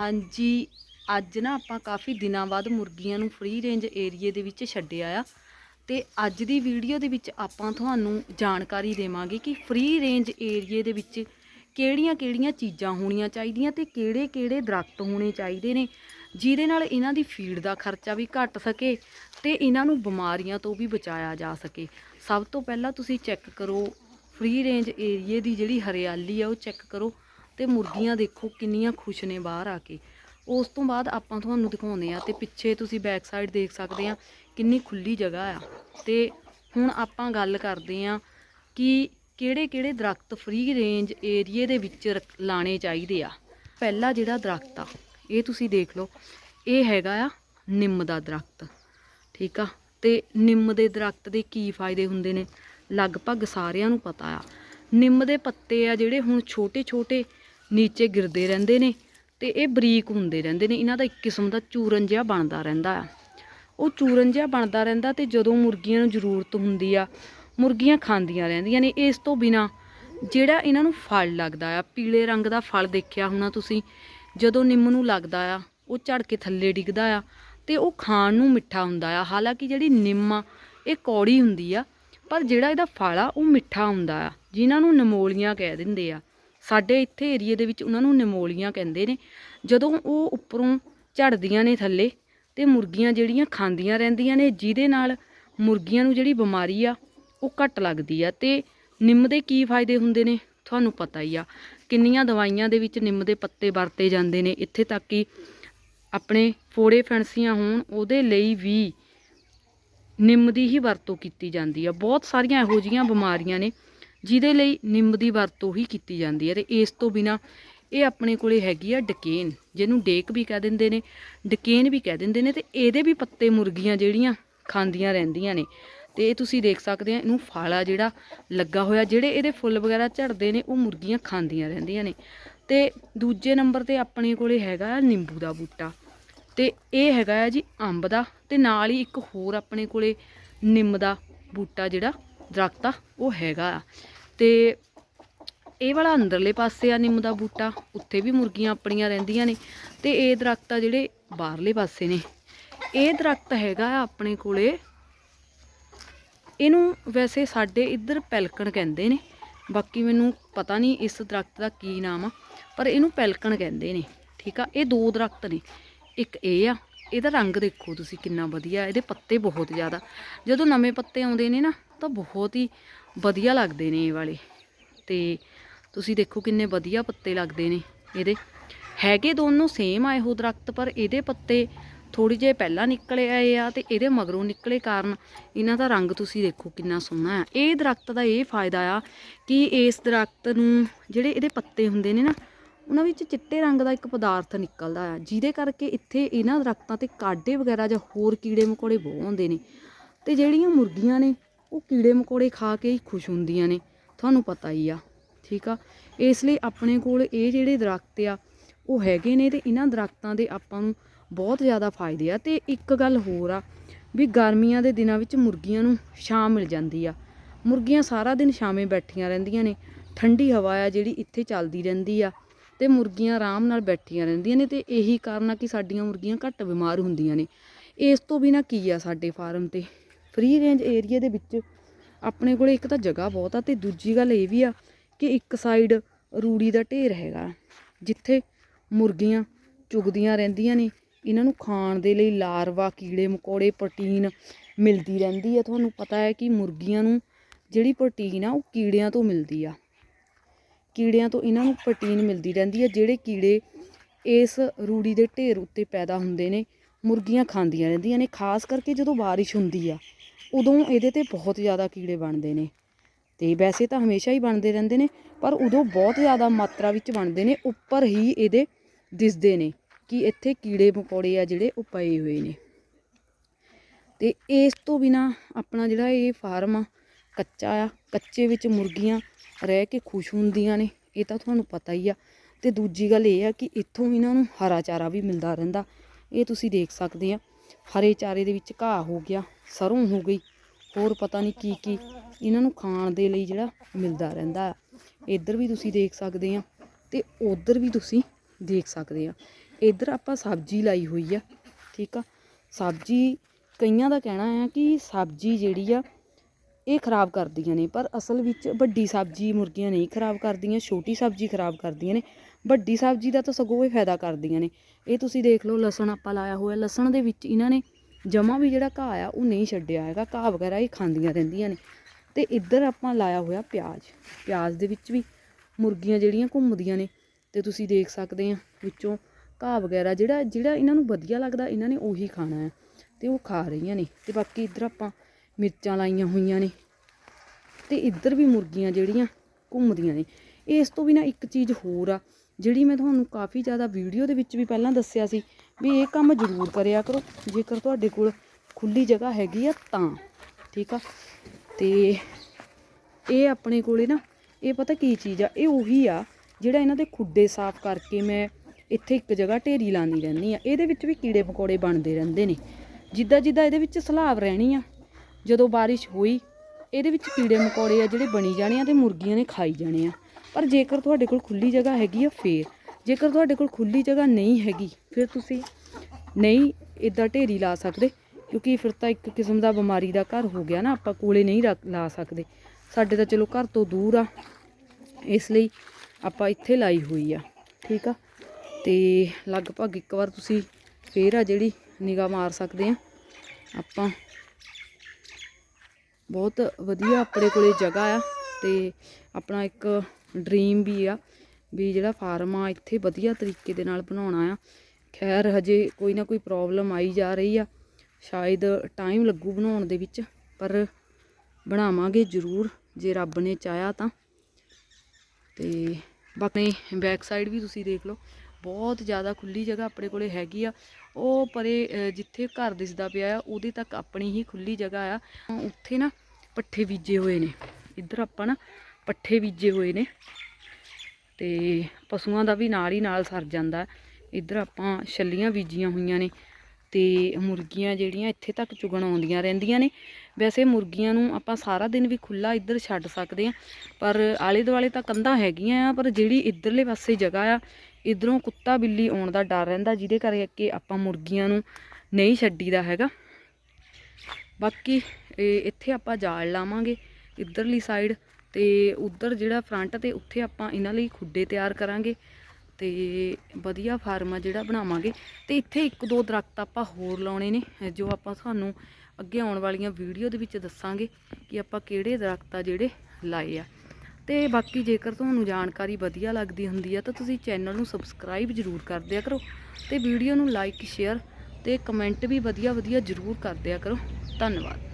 ਹਾਂਜੀ, ਅੱਜ ਨਾ ਆਪਾਂ ਕਾਫੀ ਦਿਨਾਂ ਬਾਅਦ ਮੁਰਗੀਆਂ ਨੂੰ ਫ੍ਰੀ ਰੇਂਜ ਏਰੀਏ ਦੇ ਵਿੱਚ ਛੱਡਿਆ ਆ। ਤੇ ਅੱਜ ਦੀ ਵੀਡੀਓ ਦੇ ਵਿੱਚ ਆਪਾਂ ਤੁਹਾਨੂੰ ਜਾਣਕਾਰੀ ਦੇਵਾਂਗੇ ਕਿ ਫ੍ਰੀ ਰੇਂਜ ਏਰੀਏ ਦੇ ਵਿੱਚ ਕਿਹੜੀਆਂ-ਕਿਹੜੀਆਂ ਚੀਜ਼ਾਂ ਹੋਣੀਆਂ ਚਾਹੀਦੀਆਂ ਤੇ ਕਿਹੜੇ-ਕਿਹੜੇ ਦਰਖਤ ਹੋਣੇ ਚਾਹੀਦੇ ਨੇ, ਜਿਹਦੇ ਨਾਲ ਇਹਨਾਂ ਦੀ ਫੀਡ ਦਾ ਖਰਚਾ ਵੀ ਘਟ ਸਕੇ ਤੇ ਇਹਨਾਂ ਨੂੰ ਬਿਮਾਰੀਆਂ ਤੋਂ ਵੀ ਬਚਾਇਆ ਜਾ ਸਕੇ। ਸਭ ਤੋਂ ਪਹਿਲਾਂ ਤੁਸੀਂ ਚੈੱਕ ਕਰੋ ਫ੍ਰੀ ਰੇਂਜ ਏਰੀਏ ਦੀ ਜਿਹੜੀ ਹਰਿਆਲੀ ਆ ਉਹ ਚੈੱਕ ਕਰੋ ਤੇ ਮੁਰਗੀਆਂ ਦੇਖੋ ਕਿੰਨੀਆਂ ਖੁਸ਼ ਨੇ ਬਾਹਰ ਆ ਕੇ। ਉਸ ਤੋਂ ਬਾਅਦ ਆਪਾਂ ਤੁਹਾਨੂੰ ਦਿਖਾਉਂਦੇ ਆ ਤੇ ਪਿੱਛੇ ਤੁਸੀਂ ਬੈਕ ਸਾਈਡ ਦੇਖ ਸਕਦੇ ਆ ਕਿੰਨੀ ਖੁੱਲੀ ਜਗ੍ਹਾ ਆ। ਤੇ ਹੁਣ ਆਪਾਂ ਗੱਲ ਕਰਦੇ ਆ ਕਿ ਕਿਹੜੇ-ਕਿਹੜੇ ਦਰਖਤ ਫ੍ਰੀ ਰੇਂਜ ਏਰੀਏ ਦੇ ਵਿੱਚ ਰੱਖ- ਲਾਣੇ ਚਾਹੀਦੇ ਆ। ਪਹਿਲਾ ਜਿਹੜਾ ਦਰਖਤ ਆ, ਇਹ ਤੁਸੀਂ ਦੇਖ ਲਓ, ਇਹ ਹੈਗਾ ਆ ਨਿੰਮ ਦਾ ਦਰਖਤ, ਠੀਕ ਆ? ਤੇ ਨਿੰਮ ਦੇ ਦਰਖਤ ਦੇ ਕੀ ਫਾਇਦੇ ਹੁੰਦੇ ਨੇ? ਲਗਭਗ ਸਾਰਿਆਂ ਨੂੰ ਪਤਾ ਆ। ਨਿੰਮ ਦੇ ਪੱਤੇ ਆ ਜਿਹੜੇ ਹੁਣ ਛੋਟੇ-ਛੋਟੇ ਨੀਚੇ ਗਿਰਦੇ ਰਹਿੰਦੇ ਨੇ ਤੇ ਇਹ ਬਰੀਕ ਹੁੰਦੇ ਰਹਿੰਦੇ ਨੇ। ਇਹਨਾਂ ਦਾ ਇੱਕ ਕਿਸਮ ਦਾ ਚੂਰਨ ਜਿਹਾ ਬਣਦਾ ਰਹਿੰਦਾ ਆ। ਉਹ ਚੂਰਨ ਜਿਹਾ ਬਣਦਾ ਰਹਿੰਦਾ ਤੇ ਜਦੋਂ ਮੁਰਗੀਆਂ ਨੂੰ ਜ਼ਰੂਰਤ ਹੁੰਦੀ ਆ, ਮੁਰਗੀਆਂ ਖਾਂਦੀਆਂ ਰਹਿੰਦੀਆਂ ਨੇ। ਇਸ ਤੋਂ ਬਿਨਾ ਜਿਹੜਾ ਇਹਨਾਂ ਨੂੰ ਫਲ ਲੱਗਦਾ ਆ, ਪੀਲੇ ਰੰਗ ਦਾ ਫਲ ਦੇਖਿਆ ਹੋਣਾ ਤੁਸੀਂ, ਜਦੋਂ ਨਿੰਮ ਨੂੰ ਲੱਗਦਾ ਆ, ਉਹ ਝੜ ਕੇ ਥੱਲੇ ਡਿੱਗਦਾ ਆ ਤੇ ਉਹ ਖਾਣ ਨੂੰ ਮਿੱਠਾ ਹੁੰਦਾ ਆ। ਹਾਲਾਂਕਿ ਜਿਹੜੀ ਨਿੰਮ ਆ, ਇਹ ਕੌੜੀ ਹੁੰਦੀ ਆ, ਪਰ ਜਿਹੜਾ ਇਹਦਾ ਫਲ ਆ, ਉਹ ਮਿੱਠਾ ਹੁੰਦਾ ਆ, ਜਿਨ੍ਹਾਂ ਨੂੰ ਨਮੋਲੀਆਂ ਕਹਿ ਦਿੰਦੇ ਆ। ਸਾਡੇ ਇੱਥੇ ਏਰੀਏ ਦੇ ਵਿੱਚ ਉਹਨਾਂ ਨੂੰ ਨਿਮੋਲੀਆਂ ਕਹਿੰਦੇ ਨੇ। ਜਦੋਂ ਉਹ ਉੱਪਰੋਂ ਝੜਦੀਆਂ ਨੇ ਥੱਲੇ ਤੇ ਮੁਰਗੀਆਂ ਜਿਹੜੀਆਂ ਖਾਂਦੀਆਂ ਰਹਿੰਦੀਆਂ ਨੇ, ਜਿਹਦੇ ਨਾਲ ਮੁਰਗੀਆਂ ਨੂੰ ਜਿਹੜੀ ਬਿਮਾਰੀ ਆ, ਉਹ ਘੱਟ ਲੱਗਦੀ ਆ ਤੇ ਨਿੰਮ ਦੇ ਕੀ ਫਾਇਦੇ ਹੁੰਦੇ ਨੇ, ਤੁਹਾਨੂੰ ਪਤਾ ਹੀ ਆ। ਕਿੰਨੀਆਂ ਦਵਾਈਆਂ ਦੇ ਵਿੱਚ ਨਿੰਮ ਦੇ ਪੱਤੇ ਵਰਤੇ ਜਾਂਦੇ ਨੇ, ਇੱਥੇ ਤੱਕ ਕਿ ਆਪਣੇ ਫੋੜੇ ਫੈਂਸੀਆਂ ਹੋਣ, ਉਹਦੇ ਲਈ ਵੀ ਨਿੰਮ ਦੀ ਹੀ ਵਰਤੋਂ ਕੀਤੀ ਜਾਂਦੀ ਆ। ਬਹੁਤ ਸਾਰੀਆਂ ਇਹੋ ਜਿਹੀਆਂ ਬਿਮਾਰੀਆਂ ਨੇ ਜਿਹਦੇ ਲਈ ਨਿੰਮ ਦੀ ਵਰਤੋਂ ਹੀ ਕੀਤੀ ਜਾਂਦੀ ਹੈ ਤੇ ਇਸ ਤੋਂ ਬਿਨਾ ਇਹ ਆਪਣੇ ਕੋਲੇ ਹੈਗੀ ਆ ਡਕੇਨ, ਜਿਹਨੂੰ ਡੇਕ ਵੀ ਕਹਿ ਦਿੰਦੇ ਨੇ, ਡਕੇਨ ਵੀ ਕਹਿ ਦਿੰਦੇ ਨੇ ਤੇ ਇਹਦੇ ਵੀ ਪੱਤੇ ਮੁਰਗੀਆਂ ਜਿਹੜੀਆਂ ਖਾਂਦੀਆਂ ਰਹਿੰਦੀਆਂ ਨੇ। ਤੇ ਇਹ ਤੁਸੀਂ ਦੇਖ ਸਕਦੇ ਆ, ਇਹਨੂੰ ਫਾਲਾ ਜਿਹੜਾ ਲੱਗਾ ਹੋਇਆ, ਜਿਹੜੇ ਇਹਦੇ ਫੁੱਲ ਵਗੈਰਾ ਝੜਦੇ ਨੇ, ਉਹ ਮੁਰਗੀਆਂ ਖਾਂਦੀਆਂ ਰਹਿੰਦੀਆਂ ਨੇ। ਤੇ ਦੂਜੇ ਨੰਬਰ ਤੇ ਆਪਣੇ ਕੋਲੇ ਹੈਗਾ ਆ ਨਿੰਬੂ ਦਾ ਬੂਟਾ। ਤੇ ਇਹ ਹੈਗਾ ਆ ਜੀ ਅੰਬ ਦਾ ਤੇ ਨਾਲ ਹੀ ਇੱਕ ਹੋਰ ਆਪਣੇ ਕੋਲੇ ਨਿੰਮ ਦਾ ਬੂਟਾ ਜਿਹੜਾ ਦਰਖਤ ਆ, ਉਹ ਹੈਗਾ ਆ। ਤੇ ਇਹ ਵਾਲਾ ਅੰਦਰਲੇ ਪਾਸੇ ਆ ਨਿੰਮ ਦਾ ਬੂਟਾ, ਉੱਥੇ ਵੀ ਮੁਰਗੀਆਂ ਆਪਣੀਆਂ ਰਹਿੰਦੀਆਂ ਨੇ ਤੇ ਇਹ ਦਰਖਤ ਆ ਜਿਹੜੇ ਬਾਹਰਲੇ ਪਾਸੇ ਨੇ। ਇਹ ਦਰਖਤ ਹੈਗਾ ਆਪਣੇ ਕੋਲੇ। ਇਹਨੂੰ ਵੈਸੇ ਸਾਡੇ ਇੱਧਰ ਪੈਲਕਣ ਕਹਿੰਦੇ ਨੇ। ਬਾਕੀ ਮੈਨੂੰ ਪਤਾ ਨਹੀਂ ਇਸ ਦਰਖਤ ਦਾ ਕੀ ਨਾਮ ਆ, ਪਰ ਇਹਨੂੰ ਪੈਲਕਣ ਕਹਿੰਦੇ ਨੇ। ਠੀਕ ਆ, ਇਹ ਦੋ ਦਰਖਤ ਨੇ। ਇੱਕ ਇਹ ਆ, ਇਹਦਾ ਰੰਗ ਦੇਖੋ ਤੁਸੀਂ ਕਿੰਨਾ ਵਧੀਆ, ਇਹਦੇ ਪੱਤੇ ਬਹੁਤ ਜ਼ਿਆਦਾ। ਜਦੋਂ ਨਵੇਂ ਪੱਤੇ ਆਉਂਦੇ ਨੇ ਨਾ ਤਾਂ ਬਹੁਤ ਹੀ ਵਧੀਆ ਲੱਗਦੇ ਨੇ ਇਹ ਵਾਲੇ। ਤੇ ਤੁਸੀਂ ਦੇਖੋ ਕਿੰਨੇ ਵਧੀਆ ਪੱਤੇ ਲੱਗਦੇ ਨੇ ਇਹਦੇ। ਹੈਗੇ ਦੋਨੋਂ ਸੇਮ ਆ ਇਹੋ ਦਰਖਤ, ਪਰ ਇਹਦੇ ਪੱਤੇ ਥੋੜੀ ਜਿਹੇ ਪਹਿਲਾਂ ਨਿਕਲੇ ਆਏ ਆ ਤੇ ਇਹਦੇ ਮਗਰੋਂ ਨਿਕਲੇ ਕਾਰਨ ਇਹਨਾਂ ਦਾ ਰੰਗ ਤੁਸੀਂ ਦੇਖੋ ਕਿੰਨਾ ਸੋਹਣਾ ਆ। ਇਹ ਦਰਖਤ ਦਾ ਇਹ ਫਾਇਦਾ ਆ ਕਿ ਇਸ ਦਰਖਤ ਨੂੰ ਜਿਹੜੇ ਇਹਦੇ ਪੱਤੇ ਹੁੰਦੇ ਨੇ ਨਾ, ਉਹਨਾਂ ਵਿੱਚ ਚਿੱਟੇ ਰੰਗ ਦਾ ਇੱਕ ਪਦਾਰਥ ਨਿਕਲਦਾ ਆ, ਜਿਹਦੇ ਕਰਕੇ ਇੱਥੇ ਇਹਨਾਂ ਦਰਖਤਾਂ ਤੇ ਕਾਡੇ ਵਗੈਰਾ ਜਾਂ ਹੋਰ ਕੀੜੇ ਮਕੌੜੇ ਬਹੁਤ ਆਉਂਦੇ ਨੇ। ਤੇ ਜਿਹੜੀਆਂ ਮੁਰਗੀਆਂ ਨੇ ਉਹ ਕੀੜੇ ਮਕੌੜੇ ਖਾ ਕੇ ਹੀ ਖੁਸ਼ ਹੁੰਦੀਆਂ ਨੇ, ਤੁਹਾਨੂੰ ਪਤਾ ਹੀ ਆ, ਠੀਕ ਆ? ਇਸ ਲਈ ਆਪਣੇ ਕੋਲ ਇਹ ਜਿਹੜੇ ਦਰਖਤ ਆ, ਉਹ ਹੈਗੇ ਨੇ ਤੇ ਇਹਨਾਂ ਦਰਖਤਾਂ ਦੇ ਆਪਾਂ ਨੂੰ ਬਹੁਤ ਜ਼ਿਆਦਾ ਫਾਇਦੇ ਆ। ਤੇ ਇੱਕ ਗੱਲ ਹੋਰ ਆ ਵੀ ਗਰਮੀਆਂ ਦੇ ਦਿਨਾਂ ਵਿੱਚ ਮੁਰਗੀਆਂ ਨੂੰ ਛਾਂ ਮਿਲ ਜਾਂਦੀ ਆ। ਮੁਰਗੀਆਂ ਸਾਰਾ ਦਿਨ ਛਾਵੇਂ ਬੈਠੀਆਂ ਰਹਿੰਦੀਆਂ ਨੇ, ਠੰਡੀ ਹਵਾ ਆ ਜਿਹੜੀ ਇੱਥੇ ਚੱਲਦੀ ਰਹਿੰਦੀ ਆ ਤੇ ਮੁਰਗੀਆਂ ਆਰਾਮ ਨਾਲ ਬੈਠੀਆਂ ਰਹਿੰਦੀਆਂ ਨੇ ਤੇ ਇਹੀ ਕਾਰਨ ਆ ਕਿ ਸਾਡੀਆਂ ਮੁਰਗੀਆਂ ਘੱਟ ਬਿਮਾਰ ਹੁੰਦੀਆਂ ਨੇ। ਇਸ ਤੋਂ ਬਿਨਾ ਕੀ ਆ ਸਾਡੇ ਫਾਰਮ ਤੇ? ਫ੍ਰੀ ਰੇਂਜ ਏਰੀਆ ਦੇ ਵਿੱਚ ਆਪਣੇ ਕੋਲ ਇੱਕ ਤਾਂ ਜਗ੍ਹਾ ਬਹੁਤ ਆ ਤੇ ਦੂਜੀ ਗੱਲ ਇਹ ਵੀ ਆ ਕਿ ਇੱਕ ਸਾਈਡ ਰੂੜੀ ਦਾ ਢੇਰ ਹੈਗਾ, ਜਿੱਥੇ ਮੁਰਗੀਆਂ ਚੁਗਦੀਆਂ ਰਹਿੰਦੀਆਂ ਨੇ, ਇਹਨਾਂ ਨੂੰ ਖਾਣ ਦੇ ਲਈ ਲਾਰਵਾ, ਕੀੜੇ ਮਕੌੜੇ ਪ੍ਰੋਟੀਨ ਮਿਲਦੀ ਰਹਿੰਦੀ ਆ। ਤੁਹਾਨੂੰ ਪਤਾ ਹੈ ਕਿ ਮੁਰਗੀਆਂ ਨੂੰ ਜਿਹੜੀ ਪ੍ਰੋਟੀਨ ਆ ਉਹ ਕੀੜਿਆਂ ਤੋਂ ਮਿਲਦੀ ਆ। ਕੀੜਿਆਂ ਤੋਂ ਇਹਨਾਂ ਨੂੰ ਪ੍ਰੋਟੀਨ ਮਿਲਦੀ ਰਹਿੰਦੀ ਆ, ਜਿਹੜੇ ਕੀੜੇ ਇਸ ਰੂੜੀ ਦੇ ਢੇਰ ਉੱਤੇ ਪੈਦਾ ਹੁੰਦੇ ਨੇ, ਮੁਰਗੀਆਂ ਖਾਂਦੀਆਂ ਰਹਿੰਦੀਆਂ ਨੇ, ਖਾਸ ਕਰਕੇ ਜਦੋਂ ਬਾਰਿਸ਼ ਹੁੰਦੀ ਆ ਉਦੋਂ ਇਹਦੇ ਤੇ ਬਹੁਤ ਜ਼ਿਆਦਾ ਕੀੜੇ ਬਣਦੇ ਨੇ। ਤੇ ਵੈਸੇ ਤਾਂ ਹਮੇਸ਼ਾ ਹੀ ਬਣਦੇ ਰਹਿੰਦੇ ਨੇ, ਪਰ ਉਦੋਂ ਬਹੁਤ ਜ਼ਿਆਦਾ ਮਾਤਰਾ ਵਿੱਚ ਬਣਦੇ ਨੇ, ਉੱਪਰ ਹੀ ਇਹਦੇ ਦਿਸਦੇ ਨੇ ਕਿ ਇੱਥੇ ਕੀੜੇ ਮਕੌੜੇ ਆ ਜਿਹੜੇ ਉਹ ਪਏ ਹੋਏ ਨੇ। ਤੇ ਇਸ ਤੋਂ ਬਿਨਾ ਆਪਣਾ ਜਿਹੜਾ ਇਹ ਫਾਰਮ ਆ, ਕੱਚਾ ਆ, ਕੱਚੇ ਵਿੱਚ ਮੁਰਗੀਆਂ ਰਹਿ ਕੇ ਖੁਸ਼ ਹੁੰਦੀਆਂ ਨੇ, ਇਹ ਤਾਂ ਤੁਹਾਨੂੰ ਪਤਾ ਹੀ ਆ। ਤੇ ਦੂਜੀ ਗੱਲ ਇਹ ਆ ਕਿ ਇੱਥੋਂ ਇਹਨਾਂ ਨੂੰ ਹਰਾ ਚਾਰਾ ਵੀ ਮਿਲਦਾ ਰਹਿੰਦਾ, ਇਹ ਤੁਸੀਂ ਦੇਖ ਸਕਦੇ ਆ। ਹਰੇ ਚਾਰੇ ਦੇ ਵਿੱਚ ਘਾਹ ਹੋ ਗਿਆ ਸਰੋਂ ਹੋ ਗਈ। ਹੋਰ ਪਤਾ ਨਹੀਂ ਕੀ ਕੀ ਇਹਨਾਂ ਨੂੰ ਖਾਣ ਦੇ ਲਈ ਜਿਹੜਾ ਮਿਲਦਾ ਰਹਿੰਦਾ ਆ। ਇੱਧਰ ਵੀ ਤੁਸੀਂ ਦੇਖ ਸਕਦੇ ਆ ਤੇ ਉਧਰ ਵੀ ਤੁਸੀਂ ਦੇਖ ਸਕਦੇ ਆ। ਇੱਧਰ ਆਪਾਂ ਸਬਜ਼ੀ ਲਾਈ ਹੋਈ ਆ, ਠੀਕ ਆ? ਸਬਜ਼ੀ ਕਈਆਂ ਦਾ ਕਹਿਣਾ ਆ ਕਿ ਸਬਜ਼ੀ ਜਿਹੜੀ ਆ, ਇਹ ਖਰਾਬ ਕਰਦੀਆਂ ਨੇ, ਪਰ ਅਸਲ ਵਿੱਚ ਵੱਡੀ ਸਬਜ਼ੀ ਮੁਰਗੀਆਂ ਨਹੀਂ ਖਰਾਬ ਕਰਦੀਆਂ, ਛੋਟੀ ਸਬਜ਼ੀ ਖਰਾਬ ਕਰਦੀਆਂ ਨੇ। ਵੱਡੀ ਸਬਜ਼ੀ ਦਾ ਤਾਂ ਸਗੋਂ ਇਹ ਫਾਇਦਾ ਕਰਦੀਆਂ ਨੇ। ਇਹ ਤੁਸੀਂ ਦੇਖ ਲਓ, ਲਸਣ ਆਪਾਂ ਲਾਇਆ ਹੋਇਆ। ਲਸਣ ਦੇ ਵਿੱਚ ਇਹਨਾਂ ਨੇ ਜਮਾ ਵੀ ਜਿਹੜਾ ਘਾਹ ਆ, ਉਹ ਨਹੀਂ ਛੱਡਿਆ ਹੈਗਾ। ਘਾਹ ਵਗੈਰਾ ਇਹ ਖਾਂਦੀਆਂ ਰਹਿੰਦੀਆਂ ਨੇ। ਤੇ ਇੱਧਰ ਆਪਾਂ ਲਾਇਆ ਹੋਇਆ ਪਿਆਜ਼। ਪਿਆਜ਼ ਦੇ ਵਿੱਚ ਵੀ ਮੁਰਗੀਆਂ ਜਿਹੜੀਆਂ ਘੁੰਮਦੀਆਂ ਨੇ। ਤੇ ਤੁਸੀਂ ਦੇਖ ਸਕਦੇ ਆ ਵਿੱਚੋਂ ਘਾਹ ਵਗੈਰਾ ਜਿਹੜਾ ਜਿਹੜਾ ਇਹਨਾਂ ਨੂੰ ਵਧੀਆ ਲੱਗਦਾ, ਇਹਨਾਂ ਨੇ ਉਹੀ ਖਾਣਾ ਹੈ। ਤੇ ਉਹ ਖਾ ਰਹੀਆਂ ਨੇ। ਤੇ ਬਾਕੀ ਇੱਧਰ ਆਪਾਂ ਮਿਰਚਾਂ ਲਾਈਆਂ ਹੋਈਆਂ ਨੇ। ਤੇ ਇੱਧਰ ਵੀ ਮੁਰਗੀਆਂ ਜਿਹੜੀਆਂ ਘੁੰਮਦੀਆਂ ਨੇ। ਇਸ ਤੋਂ ਬਿਨਾ ਇੱਕ ਚੀਜ਼ ਹੋਰ ਆ, ਜਿਹੜੀ ਮੈਂ ਤੁਹਾਨੂੰ ਕਾਫੀ ਜ਼ਿਆਦਾ ਵੀਡੀਓ ਦੇ ਵਿੱਚ ਵੀ ਪਹਿਲਾਂ ਦੱਸਿਆ ਸੀ। ਵੀ ਇਹ ਕੰਮ ਜ਼ਰੂਰ ਕਰਿਆ ਕਰੋ। ਜੇਕਰ ਤੁਹਾਡੇ ਕੋਲ ਖੁੱਲੀ ਜਗ੍ਹਾ ਹੈਗੀ ਆ ਤਾਂ, ਠੀਕ ਆ? ਤੇ ਇਹ ਆਪਣੇ ਕੋਲੇ ਨਾ, ਇਹ ਪਤਾ ਕੀ ਚੀਜ਼ ਆ? ਇਹ ਉਹੀ ਆ ਜਿਹੜਾ ਇਹਨਾਂ ਦੇ ਖੁੱਡੇ ਸਾਫ਼ ਕਰਕੇ ਮੈਂ ਇੱਥੇ ਇੱਕ ਜਗ੍ਹਾ ਢੇਰੀ ਲਾਉਂਦੀ ਰਹਿੰਦੀ ਆ ਇਹਦੇ ਵਿੱਚ ਵੀ ਕੀੜੇ ਮਕੌੜੇ ਬਣਦੇ ਰਹਿੰਦੇ ਨੇ। ਜਿੱਦਾਂ ਜਿੱਦਾਂ ਇਹਦੇ ਵਿੱਚ ਸਲਾਬ ਰਹਿਣੀ ਆ, ਜਦੋਂ ਬਾਰਿਸ਼ ਹੋਈ, ਇਹਦੇ ਵਿੱਚ ਕੀੜੇ ਮਕੌੜੇ ਆ ਜਿਹੜੇ ਬਣੀ ਜਾਣੇ ਆ ਤੇ ਮੁਰਗੀਆਂ ਨੇ ਖਾਈ ਜਾਣੇ ਆ। ਪਰ ਜੇਕਰ ਤੁਹਾਡੇ ਕੋਲ ਖੁੱਲੀ ਜਗ੍ਹਾ ਹੈਗੀ ਆ, ਫੇਰ ਜੇਕਰ ਤੁਹਾਡੇ ਕੋਲ ਖੁੱਲੀ ਜਗ੍ਹਾ ਨਹੀਂ ਹੈਗੀ, ਫਿਰ ਤੁਸੀਂ ਨਹੀਂ ਇਦਾਂ ਢੇਰੀ ਲਾ ਸਕਦੇ, ਕਿਉਂਕਿ ਫਿਰ ਤਾਂ ਇੱਕ ਕਿਸਮ ਦਾ ਬਿਮਾਰੀ ਦਾ ਘਰ ਹੋ ਗਿਆ ਨਾ, ਆਪਾਂ ਕੋਲੇ ਨਹੀਂ ਰੱਖ- ਲਾ ਸਕਦੇ। ਸਾਡੇ ਤਾਂ ਚਲੋ ਘਰ ਤੋਂ ਦੂਰ ਆ, ਇਸ ਲਈ ਆਪਾਂ ਇੱਥੇ ਲਾਈ ਹੋਈ ਆ, ਠੀਕ ਆ? ਤੇ ਲਗਭਗ ਇੱਕ ਵਾਰ ਤੁਸੀਂ ਫੇਰ ਆ ਜਿਹੜੀ ਨਿਗਾਹ ਮਾਰ ਸਕਦੇ ਆ। ਆਪਾਂ ਬਹੁਤ ਵਧੀਆ ਆਪਣੇ ਕੋਲੇ ਜਗ੍ਹਾ ਆ, ਤੇ ਆਪਣਾ ਇੱਕ ਡ੍ਰੀਮ ਵੀ ਆ ਵੀ ਜਿਹੜਾ ਫਾਰਮ ਆ, ਇੱਥੇ ਵਧੀਆ ਤਰੀਕੇ ਦੇ ਨਾਲ ਬਣਾਉਣਾ ਆ। ਖੈਰ, ਹਜੇ ਕੋਈ ਨਾ ਕੋਈ ਪ੍ਰੋਬਲਮ ਆਈ ਜਾ ਰਹੀ ਆ। ਸ਼ਾਇਦ ਟਾਈਮ ਲੱਗੂ ਬਣਾਉਣ ਦੇ ਵਿੱਚ, ਪਰ ਬਣਾਵਾਂਗੇ ਜ਼ਰੂਰ, ਜੇ ਰੱਬ ਨੇ ਚਾਹਿਆ ਤਾਂ। ਤੇ ਬਾਕੀ ਬੈਕ ਸਾਈਡ ਵੀ ਤੁਸੀਂ ਦੇਖ ਲਓ, ਬਹੁਤ ਜ਼ਿਆਦਾ ਖੁੱਲੀ ਜਗ੍ਹਾ ਆਪਣੇ ਕੋਲੇ ਹੈਗੀ ਆ। ਉਹ ਪਰੇ ਜਿੱਥੇ ਘਰ ਦਿਸਦਾ ਪਿਆ ਆ, ਉਹਦੇ ਤੱਕ ਆਪਣੀ ਹੀ ਖੁੱਲੀ ਜਗ੍ਹਾ ਆ। ਉੱਥੇ ਨਾ ਪੱਠੇ ਬੀਜੇ ਹੋਏ ਨੇ। ਇੱਧਰ ਆਪਾਂ ਨਾ ਪੱਠੇ ਬੀਜੇ ਹੋਏ ਨੇ। ਤੇ ਪਸ਼ੂਆਂ ਦਾ ਵੀ ਨਾਲ ਹੀ ਨਾਲ ਸਰ ਜਾਂਦਾ। ਇੱਧਰ ਆਪਾਂ ਛੱਲੀਆਂ ਬੀਜੀਆਂ ਹੋਈਆਂ ਨੇ ਤੇ ਮੁਰਗੀਆਂ ਜਿਹੜੀਆਂ ਇੱਥੇ ਤੱਕ ਚੁਗਣ ਆਉਂਦੀਆਂ ਰਹਿੰਦੀਆਂ ਨੇ। ਵੈਸੇ ਮੁਰਗੀਆਂ ਨੂੰ ਆਪਾਂ ਸਾਰਾ ਦਿਨ ਵੀ ਖੁੱਲਾ ਇੱਧਰ ਛੱਡ ਸਕਦੇ ਆ ਪਰ ਆਲੇ ਦੁਆਲੇ ਤਾਂ ਕੰਧਾਂ ਹੈਗੀਆਂ ਆ, ਪਰ ਜਿਹੜੀ ਇੱਧਰਲੇ ਪਾਸੇ ਜਗ੍ਹਾ ਆ, ਇਧਰੋਂ ਕੁੱਤਾ ਬਿੱਲੀ ਆਉਣ ਦਾ ਡਰ ਰਹਿੰਦਾ, ਜਿਹਦੇ ਕਰਕੇ ਆਪਾਂ ਮੁਰਗੀਆਂ ਨੂੰ ਨਹੀਂ ਛੱਡੀਦਾ ਹੈਗਾ। ਬਾਕੀ ਇੱਥੇ ਆਪਾਂ ਜਾਲ ਲਾਵਾਂਗੇ, ਇੱਧਰਲੀ ਸਾਈਡ ਤੇ ਉੱਧਰ ਜਿਹੜਾ ਫਰੰਟ ਤੇ ਉੱਥੇ ਆਪਾਂ ਇਹਨਾਂ ਲਈ ਖੁੱਡੇ ਤਿਆਰ ਕਰਾਂਗੇ ਤੇ ਵਧੀਆ ਫਾਰਮ ਆ ਜਿਹੜਾ ਬਣਾਵਾਂਗੇ। ਤੇ ਇੱਥੇ ਇੱਕ ਦੋ ਦਰਖਤ ਆਪਾਂ ਹੋਰ ਲਾਉਣੇ ਨੇ ਜੋ ਆਪਾਂ ਤੁਹਾਨੂੰ ਅੱਗੇ ਆਉਣ ਵਾਲੀਆਂ ਵੀਡੀਓ ਦੇ ਵਿੱਚ ਦੱਸਾਂਗੇ ਕਿ ਆਪਾਂ ਕਿਹੜੇ ਦਰਖਤ ਆ ਜਿਹੜੇ ਲਾਏ ਆ। ਤੇ ਬਾਕੀ ਜੇਕਰ ਤੁਹਾਨੂੰ ਜਾਣਕਾਰੀ ਵਧੀਆ ਲੱਗਦੀ ਹੁੰਦੀ ਆ ਤਾਂ ਤੁਸੀਂ ਚੈਨਲ ਨੂੰ ਸਬਸਕ੍ਰਾਈਬ ਜ਼ਰੂਰ ਕਰ ਦਿਆ ਕਰੋ ਤੇ ਵੀਡੀਓ ਨੂੰ ਲਾਈਕ ਸ਼ੇਅਰ ਤੇ ਕਮੈਂਟ ਵੀ ਵਧੀਆ ਵਧੀਆ ਜ਼ਰੂਰ ਕਰ ਦਿਆ ਕਰੋ। ਧੰਨਵਾਦ।